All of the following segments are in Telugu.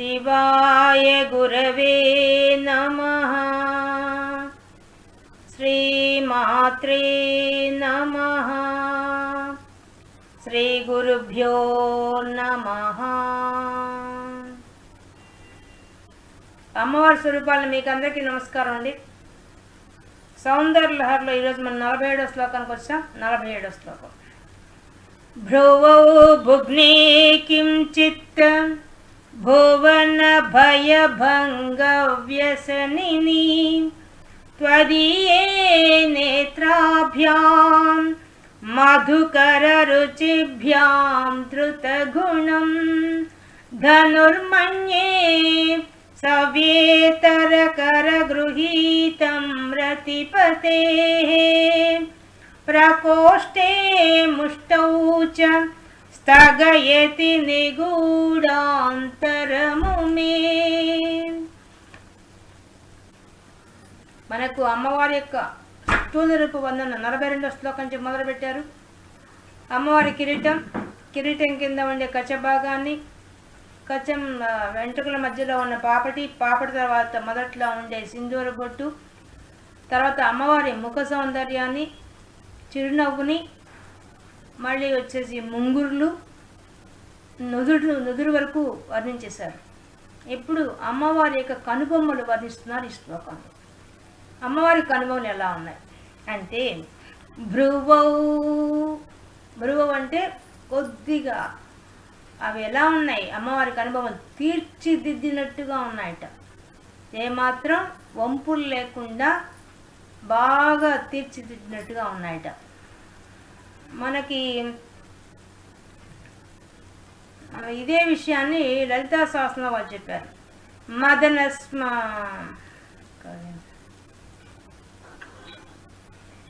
శివాయ గురవే నమ శ్రీమాత్రే నమ శ్రీ గురుభ్యో నమ అమ్మవారి స్వరూపాలను మీకు అందరికీ నమస్కారం అండి. సౌందర్య లహర్లో ఈరోజు మనం నలభై ఏడో శ్లోకానికి వచ్చాం. నలభై ఏడో శ్లోకం. భ్రువౌ భుగ్నే కించిత్ చిత్తం भुवनभयभङ्गव्यसनिनि त्वदीये नेत्राभ्यां मधुकररुचिभ्यां द्रुतगुणम् धनुर्मन्ये सव्येतरकरगृहीतं रतिपतेः प्रकोष्ठे मुष्टौ च స్థగయతి నిగూఢాంతరము మే మనకు అమ్మవారి యొక్క స్థూల రూపు వందన నలభై రెండో శ్లోకం నుంచి మొదలుపెట్టారు. అమ్మవారి కిరీటం కిరీటం కింద ఉండే కచ్చ భాగాన్ని కచ్చం వెంట్రుకల మధ్యలో ఉన్న పాపటి పాపటి తర్వాత మొదట్లో ఉండే సింధూర బొట్టు తర్వాత అమ్మవారి ముఖ సౌందర్యాన్ని చిరునవ్వుని మళ్ళీ వచ్చేసి ముంగురులు నుదురు నుదురు వరకు వర్ణించేశారు. ఇప్పుడు అమ్మవారి యొక్క కనుబొమ్మలు వర్ణిస్తున్నారు ఈ శ్లోకంలో. అమ్మవారి కనుబొమ్మలు ఎలా ఉన్నాయి? అంటే భ్రువౌ భ్రువౌ అంటే కొద్దిగా అవి ఎలా ఉన్నాయి? అమ్మవారి కనుబొమ్మలు తీర్చిదిద్దినట్టుగా ఉన్నాయట. ఏమాత్రం వంపులు లేకుండా బాగా తీర్చిదిద్దినట్టుగా ఉన్నాయట. మనకి ఇదే విషయాన్ని లలితా శాస్త్రంలో వాళ్ళు చెప్పారు. మదనస్మ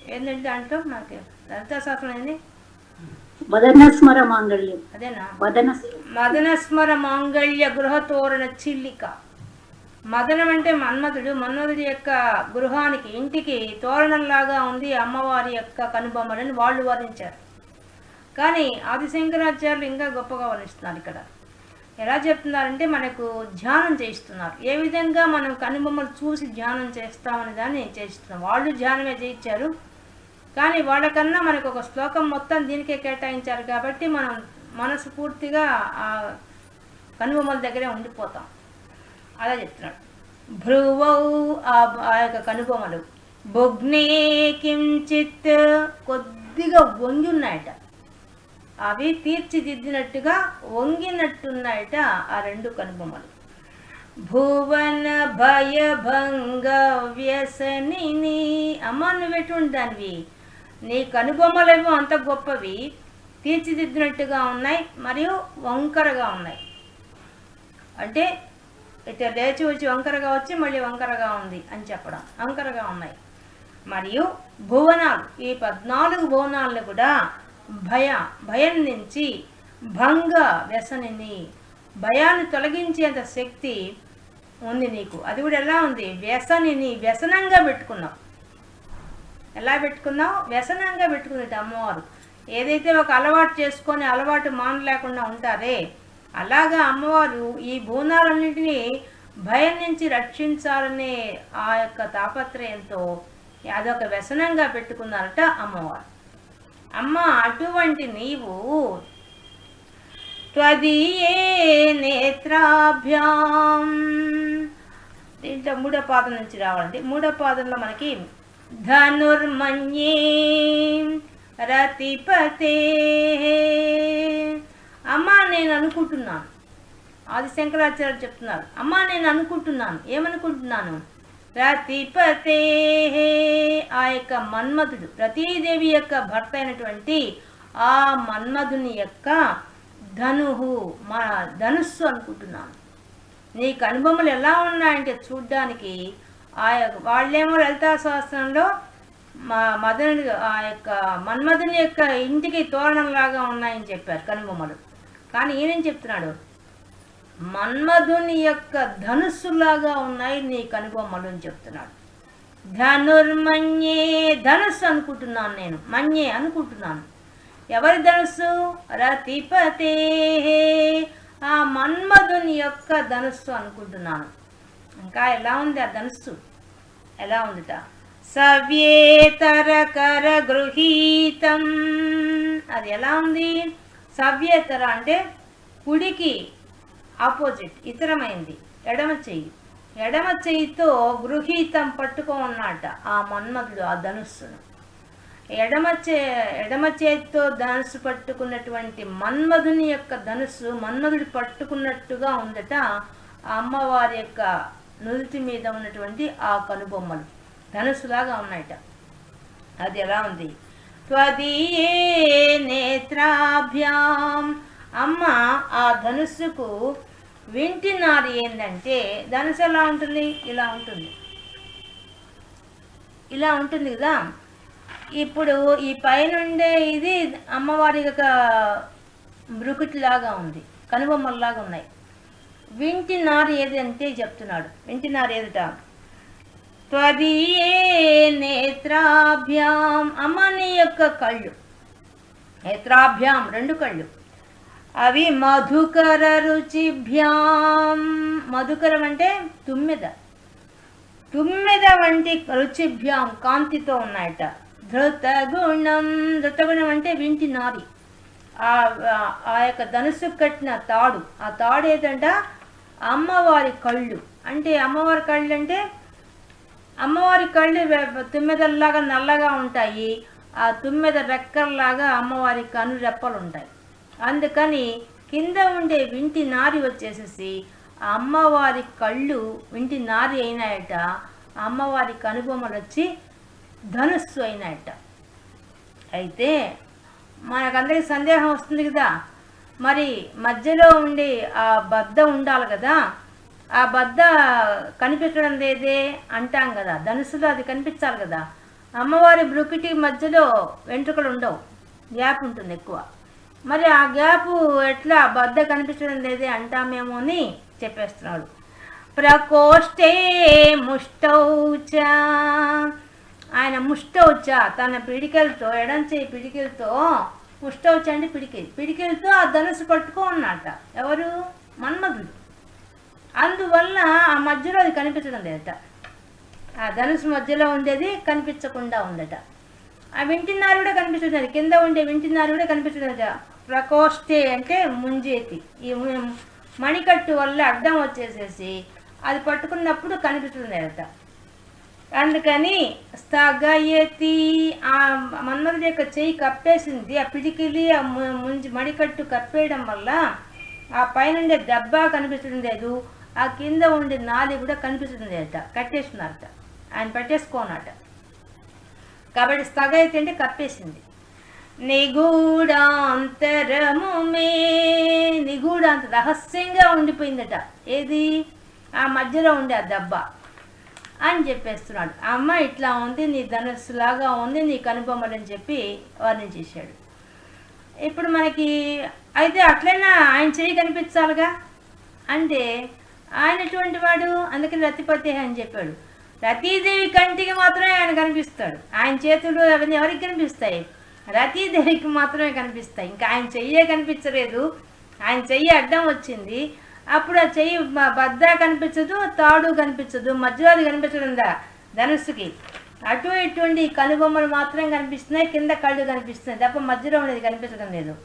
ఏంటంటే దాంట్లో మనకి లలితా శాస్త్రం ఏంది? వదనస్మర మాంగళ్యం. అదేనా? వదన మదనస్మర మాంగళ్య గృహతోరణ చిల్లిక. మదనం అంటే మన్మథుడు మన్మథుడి యొక్క గృహానికి ఇంటికి తోరణంలాగా ఉంది అమ్మవారి యొక్క కనుబొమ్మలని వాళ్ళు వర్ణించారు. కానీ ఆదిశంకరాచార్యులు ఇంకా గొప్పగా వర్ణిస్తున్నారు ఇక్కడ. ఎలా చెప్తున్నారంటే మనకు ధ్యానం చేయిస్తున్నారు. ఏ విధంగా మనం కనుబొమ్మలు చూసి ధ్యానం చేస్తామని దాన్ని చేయిస్తున్నారు. వాళ్ళు ధ్యానమే చేయించారు. కానీ వాళ్ళకన్నా మనకు ఒక శ్లోకం మొత్తం దీనికే కేటాయించారు కాబట్టి మనం మనసు పూర్తిగా ఆ కనుబొమ్మల దగ్గరే ఉండిపోతాం. అలా చెప్తున్నాడు. భ్రువౌ ఆ ఆ యొక్క కనుబొమ్మలు. బొగ్నే కించిత్ కొద్దిగా వంగి ఉన్నాయట అవి తీర్చిదిద్దినట్టుగా వంగినట్టున్నాయట ఆ రెండు కనుబొమ్మలు. భువన భయభంగ వ్యసనిని అమ్మ నువ్వెటువంటి దానివి? నీ కనుబొమ్మలేమో అంత గొప్పవి. తీర్చిదిద్దినట్టుగా ఉన్నాయి మరియు వంకరగా ఉన్నాయి. అంటే ఇట్లా లేచి వచ్చి వంకరగా వచ్చి మళ్ళీ వంకరగా ఉంది అని చెప్పడం. వంకరగా ఉన్నాయి. మరియు భువనాలు ఈ పద్నాలుగు భువనాలను కూడా భయ భయం నుంచి భంగ వ్యసనిని భయాన్ని తొలగించేంత శక్తి ఉంది నీకు. అది కూడా ఎలా ఉంది? వ్యసనిని వ్యసనంగా పెట్టుకున్నావు. ఎలా పెట్టుకున్నావు? వ్యసనంగా పెట్టుకుంది అమ్మవారు. ఏదైతే ఒక అలవాటు చేసుకొని అలవాటు మానలేకుండా ఉంటారే అలాగా అమ్మవారు ఈ బోనాలన్నింటినీ భయం నుంచి రక్షించాలనే ఆ యొక్క తాపత్రయంతో అదొక వ్యసనంగా పెట్టుకున్నారట అమ్మవారు. అమ్మ అటువంటి నీవు త్వదీయే నేత్రాభ్యాం. దీంట్లో మూడో పాదం నుంచి రావాలండి. మూడో పాదంలో మనకి ధనుర్మన్యే రతిపతే. అమ్మా నేను అనుకుంటున్నాను. ఆది శంకరాచార్య చెప్తున్నారు. అమ్మా నేను అనుకుంటున్నాను. ఏమనుకుంటున్నాను? ప్రతిపతే ఆ యొక్క మన్మధుడు ప్రతీదేవి యొక్క భర్త అయినటువంటి ఆ మన్మధుని యొక్క ధనుహు మా ధనుస్సు అనుకుంటున్నాను. నీకు అనుభవములు ఎలా ఉన్నాయంటే చూడ్డానికి ఆ యొక్క వాళ్ళేమో లలితా శాస్త్రంలో మా మదనుడు ఆ యొక్క మన్మధుని యొక్క ఇంటికి తోరణంలాగా ఉన్నాయని చెప్పారు కనుబొమ్మలు. కానీ ఈయనేం చెప్తున్నాడు? మన్మధుని యొక్క ధనుస్సులాగా ఉన్నాయి నీ కనుబొమ్మలు అని చెప్తున్నాడు. ధనుర్మన్యే ధనుస్సు అనుకుంటున్నాను నేను. మన్యే అనుకుంటున్నాను. ఎవరి ధనుస్సు? రతిపతే. ఆ మన్మధుని యొక్క ధనుస్సు అనుకుంటున్నాను. ఇంకా ఎలా ఉంది ఆ ధనుస్సు? ఎలా ఉందిట? సవ్యేతరకర గృహీతం. అది ఎలా ఉంది? సవ్యేతర అంటే కుడికి ఆపోజిట్ ఇతరమైంది. ఎడమ చెయ్యి. ఎడమ చెయ్యితో గృహీతం పట్టుకో ఉన్నట ఆ మన్మధుడు ఆ ధనుస్సును. ఎడమ చే ఎడమ చేతితో ధనుస్సు పట్టుకున్నటువంటి మన్మధుని యొక్క ధనుస్సు మన్మధుడు పట్టుకున్నట్టుగా ఉందట ఆ అమ్మవారి యొక్క నుదుటి మీద ఉన్నటువంటి ఆ కనుబొమ్మలు. ధనుసులాగా ఉన్నాయట. అది ఎలా ఉంది? త్వదీయే నేత్రాభ్యాం. అమ్మ ఆ ధనుస్సుకు వింటినారు ఏంటంటే ధనుసు ఎలా ఉంటుంది? ఇలా ఉంటుంది. ఇలా ఉంటుంది కదా? ఇప్పుడు ఈ పైనుండే ఇది అమ్మవారి యొక్క మృకుటిలాగా ఉంది. కనుబొమ్మల్లాగా ఉన్నాయి. వింటి నారు ఏది అంటే చెప్తున్నాడు. వింటినారు ఏదిట? త్వదీయే నేత్రాభ్యాం అమ్మ నీ యొక్క కళ్ళు. నేత్రాభ్యాం రెండు కళ్ళు. అవి మధుకర రుచిభ్యాం. మధుకరం అంటే తుమ్మెద. తుమ్మెద వంటి రుచిభ్యాం కాంతితో ఉన్నాయట. ధృతగుణం ధృతగుణం అంటే వింటి నారి ఆ ఆ- ఆ యొక్క ధనుసు కట్టిన తాడు. ఆ తాడు ఏదంట అమ్మవారి కళ్ళు. అంటే అమ్మవారి కళ్ళు అంటే అమ్మవారి కళ్ళు వె- తుమ్మెదల్లాగా నల్లగా ఉంటాయి. ఆ తుమ్మెద రెక్కల్లాగా అమ్మవారి కను రెప్పలు ఉంటాయి అందుకని కింద ఉండే వింటి నారి వచ్చేసేసి ఆ అమ్మవారి కళ్ళు వింటి నారి అయినాయట. అమ్మవారి కనుబొమ్మలు వచ్చి ధనుస్సు అయినాయట. అయితే మనకందరికి సందేహం వస్తుంది కదా. మరి మధ్యలో ఉండి ఆ బద్ద ఉండాలి కదా. ఆ బద్ద కనిపించడం లేదే అంటాం కదా. ధనుసులో అది కనిపించాలి కదా. అమ్మవారి బ్రుకిటి మధ్యలో వెంట్రుకలు ఉండవు. గ్యాప్ ఉంటుంది ఎక్కువ. మరి ఆ గ్యాప్ ఎట్లా బద్ద కనిపించడం లేదే అంటామేమో అని చెప్పేస్తున్నాడు. ప్రకోష్ఠే ముష్టౌచ. ఆయన ముష్టౌచ తన పిడికెలతో ఎడం చేయి పిడికెలతో ముష్టౌచ అంటే పిడికి. పిడికెలతో ఆ ధనుసు పట్టుకో ఉన్నట ఎవరు? మన్మధుడు. అందువల్ల ఆ మధ్యలో అది కనిపించడం లేదట. ఆ ధనుసు మధ్యలో ఉండేది కనిపించకుండా ఉందట ఆ వింటిన్నారు కూడా కనిపిస్తుంది కింద ఉండే వింటిన్నారు కూడా కనిపిస్తుంది ప్రకోష్ఠే అంటే ముంజేతి. ఈ మణికట్టు వల్ల అడ్డం వచ్చేసేసి అది పట్టుకున్నప్పుడు కనిపిస్తుంది అట అందుకని స్థగయతి ఆ మన్మధుడి యొక్క చెయ్యి కప్పేసింది. ఆ పిడికిలి ఆ ముంజి మణికట్టు కప్పేయడం వల్ల ఆ పైన దెబ్బ కనిపిస్తుంది లేదు. ఆ కింద ఉండే నాలి కూడా కనిపిస్తుంది అట కట్టేస్తున్నారట. ఆయన పెట్టేసుకోనట. కాబట్టి సగ అయితే కప్పేసింది. నిగూఢాంతరము మే నిగూఢాంత రహస్యంగా ఉండిపోయిందట. ఏది? ఆ మధ్యలో ఉండే ఆ దెబ్బ అని చెప్పేస్తున్నాడు. అమ్మ ఇట్లా ఉంది నీ ధనుస్సులాగా ఉంది నీ కనుబొమ్మలని చెప్పి వర్ణించేశాడు ఇప్పుడు మనకి అయితే అట్లైనా ఆయన చెయ్యి కనిపించాలిగా? అంటే ఆయన ఎటువంటి వాడు? అందుకని రతిపతి అని చెప్పాడు. రతీదేవి కంటికి మాత్రమే ఆయన కనిపిస్తాడు. ఆయన చేతులు అవన్నీ ఎవరికి కనిపిస్తాయి? రతీదేవికి మాత్రమే కనిపిస్తాయి. ఇంకా ఆయన చెయ్యే కనిపించలేదు. ఆయన చెయ్యి అడ్డం వచ్చింది. అప్పుడు ఆ చెయ్యి బద్ద కనిపించదు తాడు కనిపించదు మధ్యలో అది కనిపించడుందా ధనుస్సుకి. అటు ఇటువంటి కనుబొమ్మలు మాత్రం కనిపిస్తున్నాయి కింద కళ్ళు కనిపిస్తున్నాయి తప్ప మధ్యలో ఉండేది కనిపించడం లేదు.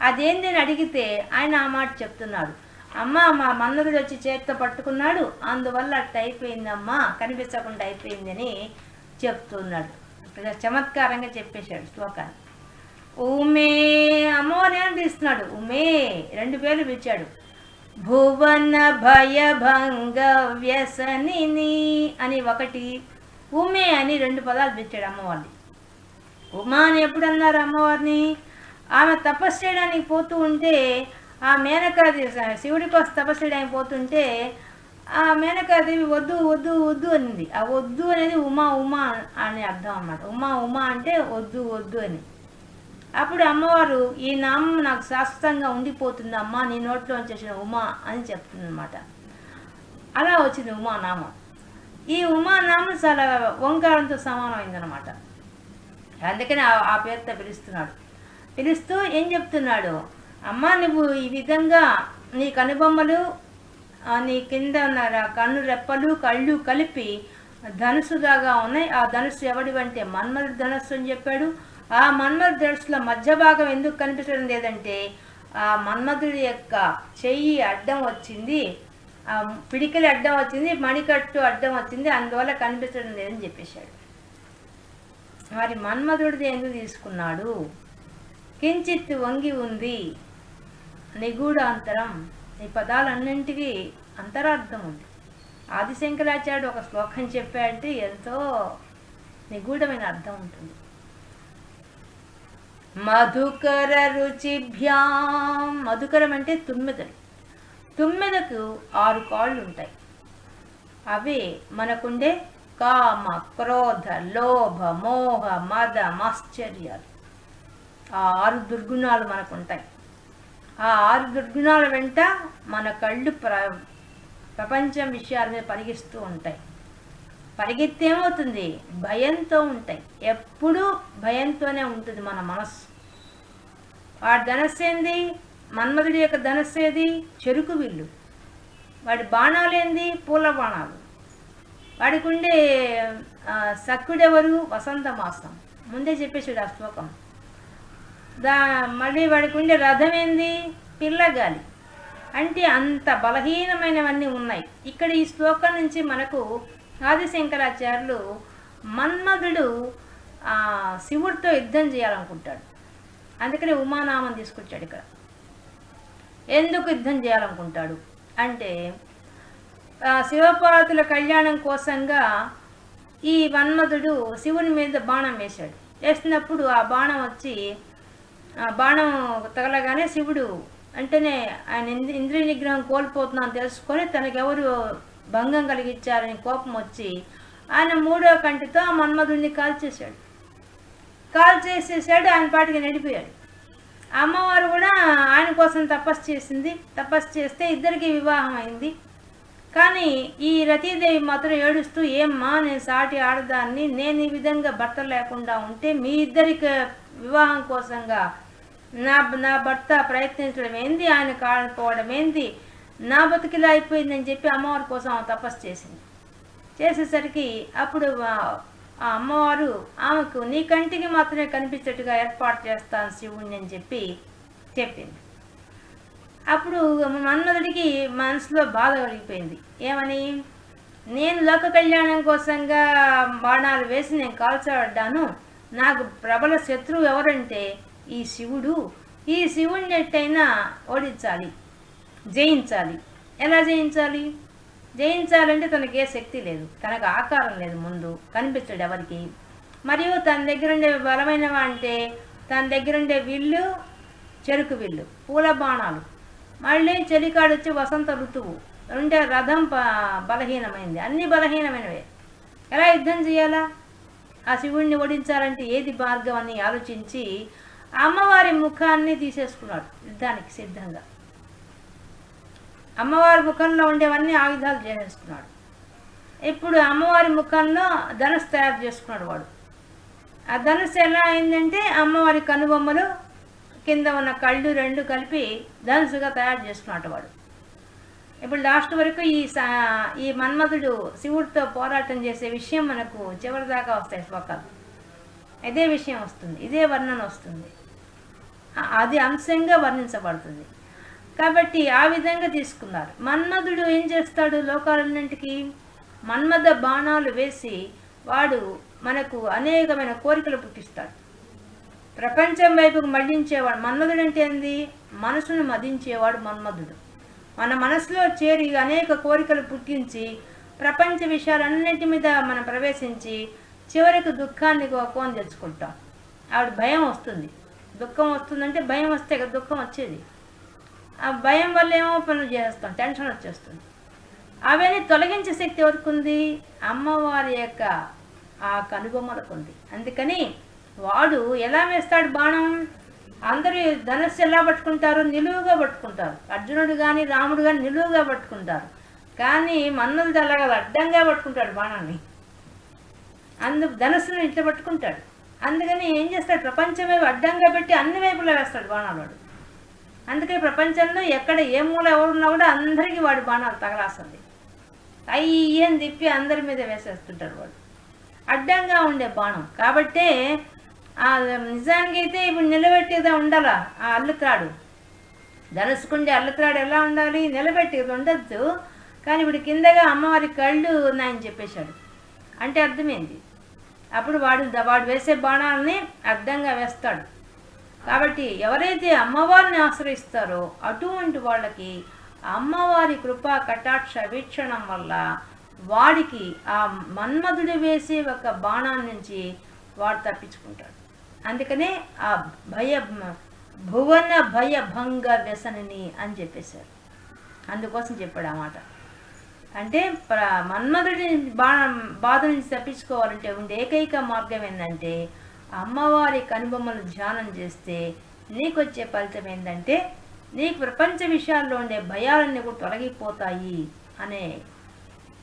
అదేంది అని అడిగితే ఆయన ఆ మాట చెప్తున్నాడు. అమ్మ మా మన్మధుడు వచ్చి చేత్తో పట్టుకున్నాడు. అందువల్ల అట్ట అయిపోయిందమ్మా కనిపించకుండా అయిపోయిందని చెప్తున్నాడు. చమత్కారంగా చెప్పేశాడు శ్లోకాన్ని ఉమే అమ్మవారిని అనిపిస్తున్నాడు ఉమే రెండు పేర్లు పిలిచాడు. భువన భయభంగ వ్యసనిని అని ఒకటి ఉమే అని రెండు పదాలు పిలిచాడు అమ్మవారిని. ఉమా అని ఎప్పుడు అన్నారు అమ్మవారిని? ఆమె తపస్సు చేయడానికి పోతూ ఉంటే ఆ మేనకాదేవి శివుడి కోసం తపస్సుడు చేయడానికి పోతుంటే ఆ మేనకాదేవి వద్దు వద్దు వద్దు అనింది. ఆ వద్దు అనేది ఉమా ఉమా అని అర్థం అన్నమాట. ఉమా ఉమా అంటే వద్దు వద్దు అని. అప్పుడు అమ్మవారు ఈ నామం నాకు శాశ్వతంగా ఉండిపోతుంది అమ్మా నీ నోట్లో వచ్చేసిన ఉమా అని చెప్తుంది అనమాట అలా వచ్చింది ఉమా నామం. ఈ ఉమా నామం చాలా ఓంకారంతో సమానమైందనమాట అందుకని ఆ- ఆ పేరుతో పిలుస్తున్నాడు. పిలుస్తూ ఏం చెప్తున్నాడు? అమ్మా నువ్వు ఈ విధంగా నీ కనుబొమ్మలు నీ కింద ఉన్న కన్ను రెప్పలు కళ్ళు కలిపి ధనుసులాగా ఉన్నాయి. ఆ ధనుసు ఎవడివంటే మన్మధుడు ధనుస్సు అని చెప్పాడు. ఆ మన్మధుడు ధనుసులో మధ్య భాగం ఎందుకు కనిపించడం లేదంటే ఆ మన్మధుడి యొక్క చెయ్యి అడ్డం వచ్చింది. ఆ పిడికిలి అడ్డం వచ్చింది మణికట్టు అడ్డం వచ్చింది అందువల్ల కనిపించడం లేదని చెప్పేశాడు. మరి మన్మధుడిది ఎందుకు తీసుకున్నాడు? కించిత్ వంగి ఉంది. నిగూఢ అంతరం ఈ పదాలన్నింటికి అంతరార్థం ఉంది. ఆదిశంకరాచార్యుడు ఒక శ్లోకం చెప్పాడంటే ఎంతో నిగూఢమైన అర్థం ఉంటుంది. మధుకర రుచిభ్యాం. మధుకరం అంటే తుమ్మెదలు. తుమ్మెదకు ఆరు కాళ్ళు ఉంటాయి. అవి మనకుండే కామ క్రోధ లోభ మోహ మద మాశ్చర్యాలు. ఆ ఆరు దుర్గుణాలు మనకు ఉంటాయి ఆ ఆరు దుర్గుణాల వెంట మన కళ్ళు ప్ర ప్రపంచం విషయాల మీద పరిగిస్తూ ఉంటాయి. పరిగెత్తి ఏమవుతుంది? భయంతో ఉంటాయి. ఎప్పుడూ భయంతోనే ఉంటుంది మన మనస్సు వాడి ధనస్సు ఏంది? మన్మధుడి యొక్క ధనస్సు ఏది? చెరుకు విల్లు. వాడి బాణాలు ఏంది? పూల బాణాలు. వాడికి ఉండే సక్కుడెవరు వసంత మాసం ముందే చెప్పేసాడు ఆ శ్లోకం. దా మళ్ళీ వాడికి ఉండే రథం ఏంది పిల్లగాలి. అంటే అంత బలహీనమైనవన్నీ ఉన్నాయి. ఇక్కడ ఈ శ్లోకం నుంచి మనకు ఆదిశంకరాచార్యులు మన్మధుడు ఆ, శివుడితో యుద్ధం చేయాలనుకుంటాడు. అందుకనే ఉమానామం తీసుకొచ్చాడు ఇక్కడ. ఎందుకు యుద్ధం చేయాలనుకుంటాడు? అంటే శివపార్వతుల కళ్యాణం కోసంగా ఈ మన్మధుడు శివుని మీద బాణం వేశాడు. వేసినప్పుడు ఆ బాణం వచ్చి బాణం తగలగానే శివుడు అంటేనే ఆయన ఇంద్రియ నిగ్రహం కోల్పోతున్నాను తెలుసుకొని తనకెవరు భంగం కలిగించారని కోపం వచ్చి ఆయన మూడో కంటితో ఆ మన్మధుడిని కాల్చేశాడు కాల్ చేసేసాడు ఆయన పాటికి నడిపోయాడు. అమ్మవారు కూడా ఆయన కోసం తపస్సు చేసింది. తపస్సు చేస్తే ఇద్దరికి వివాహం అయింది కానీ ఈ రతీదేవి మాత్రం ఏడుస్తూ ఏమ్మా నేను సాటి ఆడదాన్ని నేను ఈ విధంగా భర్త లేకుండా ఉంటే మీ ఇద్దరికి వివాహం కోసంగా నా నా భర్త ప్రయత్నించడం ఏంది? ఆయన కాకపోవడం ఏంది? నా బతుకిలా అయిపోయిందని చెప్పి అమ్మవారి కోసం ఆమె తపస్సు చేసింది. చేసేసరికి అప్పుడు ఆ- ఆ అమ్మవారు ఆమెకు నీ కంటికి మాత్రమే కనిపించేట్టుగా ఏర్పాటు చేస్తాను శివుణ్ణి అని చెప్పి చెప్పింది. అప్పుడు మన్మధుడికి మనసులో బాధ కలిగిపోయింది ఏమని? నేను లోక కళ్యాణం కోసంగా బాణాలు వేసి నేను కాల్చబడ్డాను. నాకు ప్రబల శత్రువు ఎవరంటే ఈ శివుడు. ఈ శివుడిని ఎట్టయినా ఓడించాలి. జయించాలి. ఎలా జయించాలి? జయించాలంటే తనకి ఏ శక్తి లేదు. తనకు ఆకారం లేదు ముందు. కనిపించడు ఎవరికి. మరియు తన దగ్గర ఉండే బలమైనవా అంటే తన దగ్గర ఉండే విల్లు చెరుకు విల్లు పూల బాణాలు. మళ్ళీ చలికాడు వచ్చి వసంత ఋతువు. ఉండే రథం బలహీనమైంది. అన్ని బలహీనమైనవే. ఎలా యుద్ధం చేయాలా? ఆ శివుడిని ఓడించాలంటే ఏది మార్గం అని ఆలోచించి అమ్మవారి ముఖాన్ని తీసేసుకున్నాడు యుద్ధానికి సిద్ధంగా. అమ్మవారి ముఖంలో ఉండేవన్నీ ఆయుధాలు చేసేసుకున్నాడు. ఇప్పుడు అమ్మవారి ముఖంలో ధనుసు తయారు చేసుకున్నాడు వాడు. ఆ ధనుసు ఎలా అయిందంటే అమ్మవారి కనుబొమ్మలు కింద ఉన్న కళ్ళు రెండు కలిపి ధనుసుగా తయారు చేసుకున్నాడు వాడు. ఇప్పుడు లాస్ట్ వరకు ఈ ఈ మన్మధుడు శివుడితో పోరాటం చేసే విషయం మనకు చివరి దాకా వస్తాయి శ్లోకాలు. ఇదే విషయం వస్తుంది ఇదే వర్ణన వస్తుంది. అది అంశంగా వర్ణించబడుతుంది. కాబట్టి ఆ విధంగా తీసుకున్నారు. మన్మధుడు ఏం చేస్తాడు లోకాలన్నింటికి? మన్మథ బాణాలు వేసి వాడు మనకు అనేకమైన కోరికలు పుట్టిస్తాడు. ప్రపంచం వైపుకు మళ్ళించేవాడు మన్మధుడు అంటే ఏంది? మనసును మదించేవాడు మన్మధుడు. మన మనసులో చేరి అనేక కోరికలు పుట్టించి ప్రపంచ విషయాలన్నింటి మీద మనం ప్రవేశించి చివరికి దుఃఖాన్ని కోపం తెచ్చుకుంటాం. ఆవిడ భయం వస్తుంది. దుఃఖం వస్తుందంటే భయం వస్తే కదా దుఃఖం వచ్చేది. ఆ భయం వల్ల ఏమో పనులు చేస్తాం టెన్షన్ వచ్చేస్తుంది. అవన్నీ తొలగించే శక్తి ఎవరికి ఉంది? అమ్మవారి యొక్క ఆ కనుబొమ్మలకు ఉంది. అందుకని వాడు ఎలా వేస్తాడు బాణం? అందరూ ధనస్సు ఎలా పట్టుకుంటారు? నిలువుగా పట్టుకుంటారు. అర్జునుడు కానీ రాముడు కానీ నిలువుగా పట్టుకుంటారు. కానీ మన్నుడు అలాగా అడ్డంగా పట్టుకుంటాడు బాణాన్ని. అందుకు ధనస్సును ఇట్లా పట్టుకుంటాడు. అందుకని ఏం చేస్తాడు? ప్రపంచమే అడ్డంగా పెట్టి అన్ని వైపులా వేస్తాడు బాణాలు వాడు. అందుకే ప్రపంచంలో ఎక్కడ ఏ మూల ఎవరున్నా కూడా అందరికీ వాడి బాణాలు తగలాస్తుంది. అయ్యని తిప్పి అందరి మీద వేసేస్తుంటారు వాడు. అడ్డంగా ఉండే బాణం. కాబట్టే నిజానికి అయితే ఇప్పుడు నిలబెట్టేదా ఉండాలా. ఆ అల్లుత్రాడు ధనుసుకుండే అల్లుత్రాడు ఎలా ఉండాలి? నిలబెట్టేది ఉండొద్దు. కానీ ఇప్పుడు కిందగా అమ్మవారి కళ్ళు ఉన్నాయని చెప్పేశాడు. అంటే అర్థమైంది. అప్పుడు వాడు వాడు వేసే బాణాలని అర్థంగా వేస్తాడు. కాబట్టి ఎవరైతే అమ్మవారిని ఆశ్రయిస్తారో అటువంటి వాళ్ళకి అమ్మవారి కృపా కటాక్ష వీక్షణం వల్ల వాడికి ఆ మన్మధుడు వేసే ఒక బాణం నుంచి వాడు తప్పించుకుంటాడు. అందుకనే ఆ భయ భువన భయ భంగ వ్యసనని అని చెప్పేశారు. అందుకోసం చెప్పాడు ఆ మాట. అంటే ప్ర మన్మధుడి బాణ బాధ నుంచి తప్పించుకోవాలంటే ఉండే ఏకైక మార్గం ఏంటంటే అమ్మవారి కనుబొమ్మలు ధ్యానం చేస్తే నీకు వచ్చే ఫలితం ఏంటంటే నీకు ప్రపంచ విషయాల్లో ఉండే భయాలన్నీ కూడా తొలగిపోతాయి అనే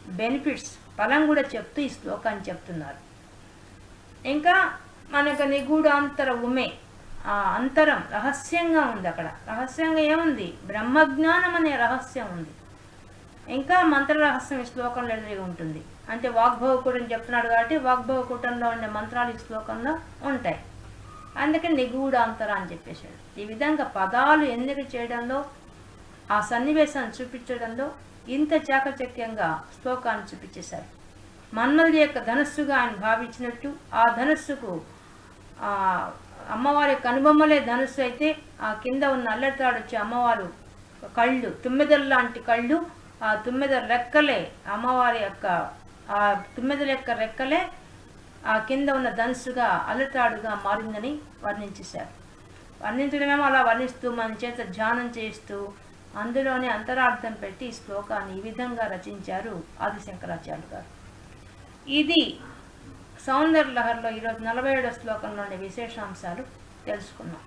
బెనిఫిట్స్ ఫలం కూడా చెప్తూ ఈ శ్లోకాన్ని చెప్తున్నారు. ఇంకా మనకు నిగూఢాంతర ఉమే ఆ అంతరం రహస్యంగా ఉంది అక్కడ. రహస్యంగా ఏముంది? బ్రహ్మజ్ఞానం అనే రహస్యం ఉంది. ఇంకా మంత్ర రహస్యం ఈ శ్లోకంలో ఉంటుంది. అంటే వాగ్భవకుడు చెప్తున్నాడు కాబట్టి వాగ్భవకూటంలో ఉండే మంత్రాలు ఈ శ్లోకంలో ఉంటాయి. అందుకని నిగూఢాంతర అని చెప్పేశాడు. ఈ విధంగా పదాలు ఎన్నిక చేయడంలో ఆ సన్నివేశాన్ని చూపించడంలో ఇంత చాకచక్యంగా శ్లోకాన్ని చూపించేశారు. మన్మధుడి యొక్క ధనస్సుగా ఆయన భావించినట్టు ఆ ధనస్సుకు అమ్మవారి కనుబొమ్మలే ధనుస్సు అయితే ఆ కింద ఉన్న అల్లెత్తాడు వచ్చి అమ్మవారు కళ్ళు తుమ్మెదల లాంటి కళ్ళు ఆ తుమ్మెద రెక్కలే అమ్మవారి యొక్క ఆ తుమ్మెదల యొక్క రెక్కలే ఆ కింద ఉన్న ధనుసుగా అల్లెత్తాడుగా మారిందని వర్ణించేశారు. వర్ణించడమేమో అలా వర్ణిస్తూ మన చేత ధ్యానం చేస్తూ అందులోనే అంతరార్థం పెట్టి ఈ శ్లోకాన్ని ఈ విధంగా రచించారు ఆదిశంకరాచార్యులు గారు. ఇది సౌందర్య లహర్లో ఈరోజు నలభై ఏడో శ్లోకంలోని విశేషాంశాలు తెలుసుకున్నాం.